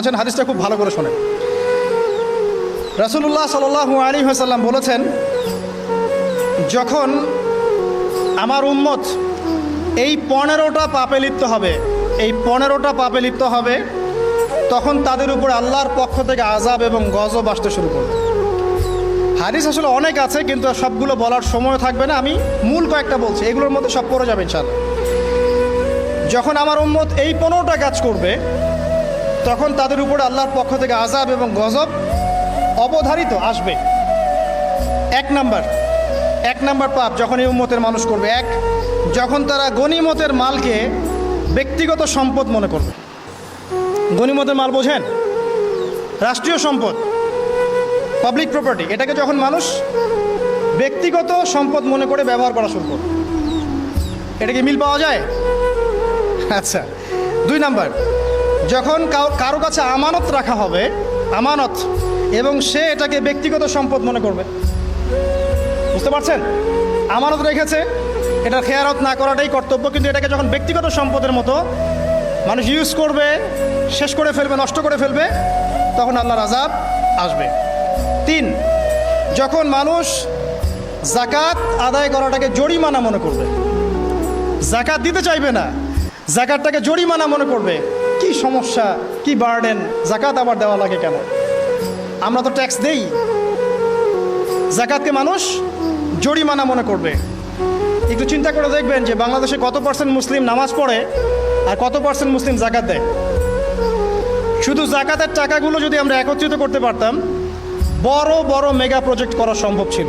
বলেছেন হাদিসটা খুব ভালো করে শোনেন। রাসুল্লাহ সাল্লাহ আলী হাসাল্লাম বলেছেন, যখন আমার উম্মত এই পনেরোটা পাপে লিপ্ত হবে, এই পনেরোটা পাপে লিপ্ত হবে, তখন তাদের উপর আল্লাহর পক্ষ থেকে আজাব এবং গজব আসতে শুরু করবে। হাদিস আসলে অনেক আছে, কিন্তু সবগুলো বলার সময় থাকবে না। আমি মূল কয়েকটা বলছি, এগুলোর মধ্যে সব পড়ে যাবে ইনশাল্লাহ যখন আমার উম্মত এই পনেরোটা কাজ করবে তখন তাদের উপরে আল্লাহর পক্ষ থেকে আজাব এবং গজব অবধারিত আসবে। এক নাম্বার এক নাম্বার পাপ যখন এই উম্মতের মানুষ করবে, এক, যখন তারা গনিমতের মালকে ব্যক্তিগত সম্পদ মনে করবে। গনিমতের মাল বোঝেন? রাষ্ট্রীয় সম্পদ পাবলিক প্রপার্টি এটাকে যখন মানুষ ব্যক্তিগত সম্পদ মনে করে ব্যবহার করা শুরু করবে। এটা কি মিল পাওয়া যায়? আচ্ছা দুই নাম্বার যখন কারও কাছে আমানত রাখা হবে, আমানত, এবং সে এটাকে ব্যক্তিগত সম্পদ মনে করবে। বুঝতে পারছেন? আমানত রেখেছে, এটা খেয়ারত না করাটাই কর্তব্য, কিন্তু এটাকে যখন ব্যক্তিগত সম্পদের মতো মানুষ ইউজ করবে, শেষ করে ফেলবে, নষ্ট করে ফেলবে, তখন আল্লাহর আজাব আসবে। তিন, যখন মানুষ জাকাত আদায় করাটাকে জরিমানা মনে করবে জাকাত দিতে চাইবে না জাকাতটাকে জরিমানা মনে করবে সমস্যা কি বার্ডেন? জাকাত আবার দেওয়া লাগে কেন? আমরা তো ট্যাক্স দেই। জাকাতকে মানুষ জরিমানা মনে করবে। একটু চিন্তা করে দেখবেন যে বাংলাদেশে কত পার্সেন্ট মুসলিম নামাজ পড়ে আর কত পার্সেন্ট মুসলিম জাকাত দেয়। শুধু জাকাতের টাকাগুলো যদি আমরা একত্রিত করতে পারতাম, বড় বড় মেগা প্রজেক্ট করা সম্ভব ছিল।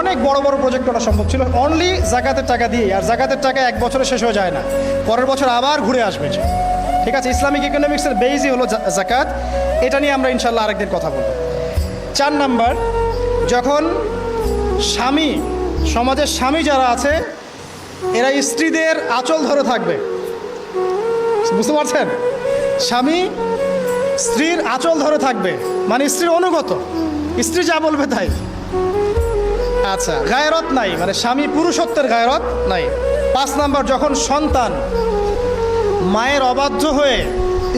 অনেক বড় বড় প্রজেক্ট করা সম্ভব ছিল। অনলি জাকাতের টাকা দিয়ে আর জাকাতের টাকা এক বছরে শেষ হয়ে যায় না। পরের বছর আবার ঘুরে আসবে। ঠিক আছে, ইসলামিক ইকোনমিক্সের বেইজই হলো জাকাত। এটা নিয়ে আমরা ইনশাল্লাহ আরেকদিন কথা বলব। চার নাম্বার, যখন স্বামী, সমাজের স্বামী যারা আছে, এরা স্ত্রীদের আঁচল ধরে থাকবে। বুঝতে পারছেন? স্বামী স্ত্রীর আঁচল ধরে থাকবে। মানে স্ত্রীর অনুগত। স্ত্রী যা বলবে তাই। আচ্ছা গায়রত নাই মানে স্বামী পুরুষত্বের গায়রত নাই। পাঁচ নাম্বার, যখন সন্তান মায়ের অবাধ্য হয়ে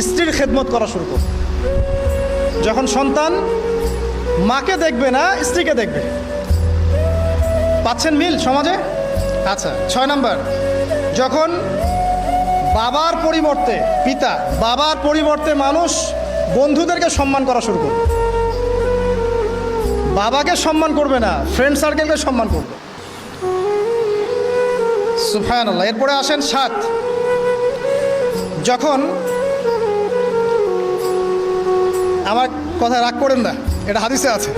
স্ত্রীর খেদমত করা শুরু করবে যখন সন্তান মাকে দেখবে না, স্ত্রীকে দেখবে। পাচ্ছেন মিল সমাজে? আচ্ছা ছয় নাম্বার, যখন বাবার পরিবর্তে, পিতা, বাবার পরিবর্তে মানুষ বন্ধুদেরকে সম্মান করা শুরু করবে বাবাকে সম্মান করবে না ফ্রেন্ড সার্কেলকে সম্মান করবে। সুফায়ন আল্লাহ এরপরে আসেন সাত। যখন আমার কথা রাগ করেন না, এটা হাদিসে আছে।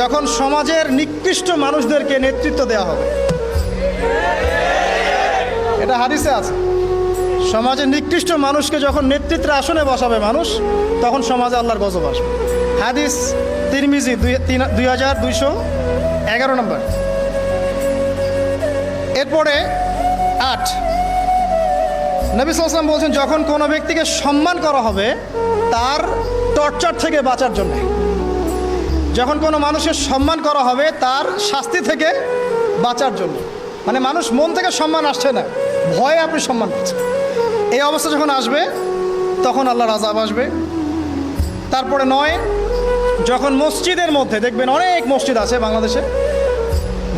যখন সমাজের নিকৃষ্ট মানুষদেরকে নেতৃত্ব দেওয়া হবে, এটা হাদিসে আছে। সমাজের নিকৃষ্ট মানুষকে যখন নেতৃত্বের আসনে বসাবে মানুষ, তখন সমাজে আল্লাহর গজব আসবে। হাদিস তিরমিজি দুই হাজার দুইশো এগারো নম্বর। এরপরে আট। নবী সাল্লাম বলছেন, যখন কোনো ব্যক্তিকে সম্মান করা হবে, তার টর্চার থেকে বাঁচার জন্য। যখন কোনো মানুষের সম্মান করা হবে, তার শাস্তি থেকে বাঁচার জন্য। মানে মানুষ মন থেকে সম্মান আসছে না, ভয়ে আপনি সম্মান পাচ্ছেন। এই অবস্থা যখন আসবে, তখন আল্লাহর আজাব আসবে। তারপরে নয় যখন মসজিদের মধ্যে, দেখবেন অনেক মসজিদ আছে বাংলাদেশে,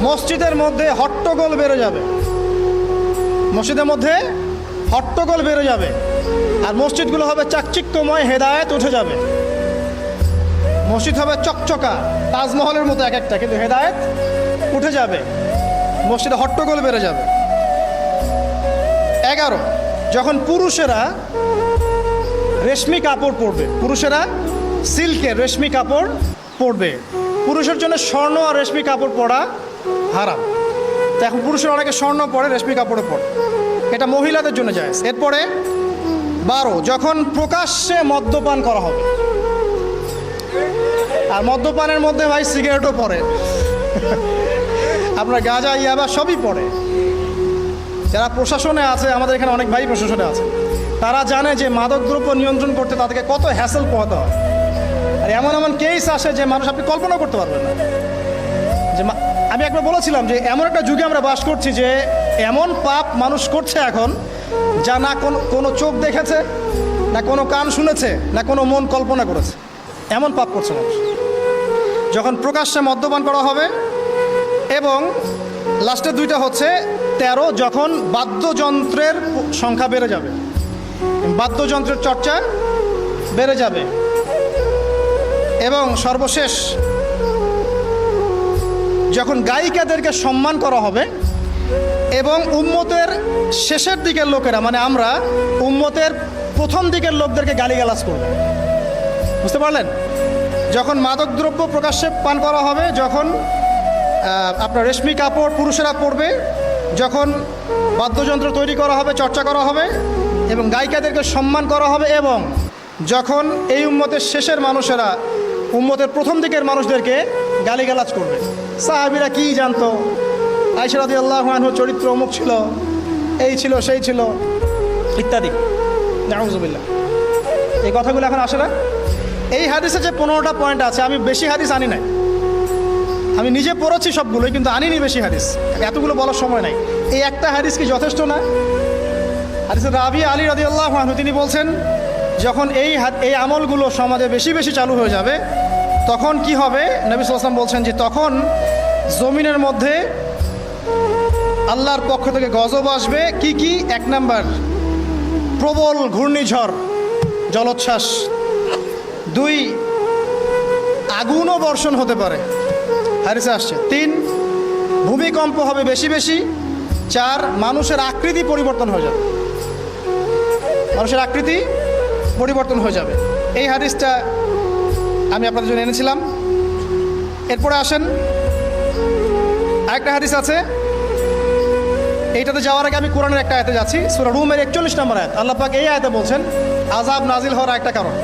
মসজিদের মধ্যে হট্টগোল বেড়ে যাবে। মসজিদের মধ্যে হট্টগোল বেড়ে যাবে আর মসজিদগুলো হবে চাকচিক্যময় হেদায়েত উঠে যাবে। মসজিদ হবে চকচকা, তাজমহলের মতো এক একটা, কিন্তু হেদায়েত উঠে যাবে। মসজিদে হট্টগোল বেড়ে যাবে। এগারো, যখন পুরুষেরা রেশমি কাপড় পরবে, পুরুষেরা সিল্কের রেশমি কাপড় পরবে। পুরুষের জন্য স্বর্ণ আর রেশমি কাপড় পরা হারাম। তো এখন পুরুষের অনেকে স্বর্ণ পরে রেশমি কাপড়ে পরে। এটা মহিলাদের জন্য যায়। এরপরে বারো, যখন প্রকাশ্যে মদ্যপান করা হবে। আর মদ্যপানের মধ্যে ভাই সিগারেটও পড়ে আপনার গাঁজা, ইয়াবা সবই পড়ে যারা প্রশাসনে আছে, আমাদের এখানে অনেক ভাই প্রশাসনে আছে। তারা জানে যে মাদকদ্রব্য নিয়ন্ত্রণ করতে তাদেরকে কত হ্যাসেল পোহাতে হয়। আর এমন এমন কেস আসে যে মানুষ আপনি কল্পনা করতে পারবেন না। যে আমি একবার বলেছিলাম যে এমন একটা যুগে আমরা বাস করছি যে এমন পাপ মানুষ করছে এখন যা না কোন কোনো চোখ দেখেছে, না কোনো কান শুনেছে, না কোনো মন কল্পনা করেছে। এমন পাপ করছে মানুষ। যখন প্রকাশ্যে মদ্যপান করা হবে এবং লাস্টের দুইটা হচ্ছে, তেরো যখন বাদ্যযন্ত্রের সংখ্যা বেড়ে যাবে। বাদ্যযন্ত্রের চর্চা বেড়ে যাবে। এবং সর্বশেষ, যখন গায়িকাদেরকে সম্মান করা হবে এবং উম্মতের শেষের দিকের লোকেরা মানে আমরা, উম্মতের প্রথম দিকের লোকদেরকে গালিগালাজ করব। বুঝতে পারলেন? যখন মাদকদ্রব্য প্রকাশ্যে পান করা হবে, যখন আপনার রেশমি কাপড় পুরুষেরা পরবে, যখন বাদ্যযন্ত্র তৈরি করা হবে, চর্চা করা হবে, এবং গায়িকাদেরকে সম্মান করা হবে, এবং যখন এই উম্মতের শেষের মানুষেরা উম্মতের প্রথম দিকের মানুষদেরকে গালিগালাজ করবে। সাহাবিরা কি জানতো? আইসরাদি আল্লাহ চরিত্র অমুক ছিল, এই ছিল, সেই ছিল, ইত্যাদি। নাউজুবিল্লাহ। এই কথাগুলো এখন আসে না? এই হাদিসে যে পনেরোটা পয়েন্ট আছে, আমি বেশি হাদিস আনি নাই। আমি নিজে পড়েছি সবগুলোই, কিন্তু আনিনি বেশি হাদিস। এতগুলো বলার সময় নাই। এই একটা হাদিস কি যথেষ্ট না? হাদিসে রাবি আলী রাদি আল্লাহ তিনি বলছেন যখন এই এই আমলগুলো সমাজে বেশি বেশি চালু হয়ে যাবে, তখন কি হবে? নবী সাল্লাম বলছেন যে তখন জমিনের মধ্যে আল্লাহর পক্ষ থেকে গজব আসবে। কি কি? এক নাম্বার, প্রবল ঘূর্ণিঝড়, জলোচ্ছ্বাস। দুই, আগুনও বর্ষণ হতে পারে। হারিসে আসছে। তিন, ভূমিকম্প হবে বেশি বেশি। চার, মানুষের আকৃতি পরিবর্তন হয়ে যাবে। মানুষের আকৃতি পরিবর্তন হয়ে যাবে। এই হাদিসটা আমি আপনাদের জন্য এনেছিলাম। এরপরে আসেন, আরেকটা হাদিস আছে। এইটাতে যাওয়ার আগে আমি কোরআনের একটা আয়তে যাচ্ছি, সুরা রুমের একচল্লিশ নম্বর আয়াত। আল্লাহ পাক এই আয়তে বলছেন আজাব নাজিল হওয়ার একটা কারণ।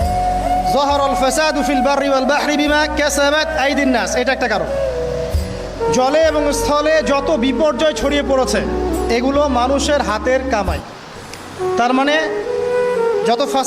জহর আল ফেসাদ ফিল বাররি ওয়াল বাহরি বিমা কাসাবাত আইদিন নাস, এটা একটা কারণ। জলে এবং স্থলে যত বিপর্যয় ছড়িয়ে পড়েছে, এগুলো মানুষের হাতের কামাই। তার মানে যত ফাসাদ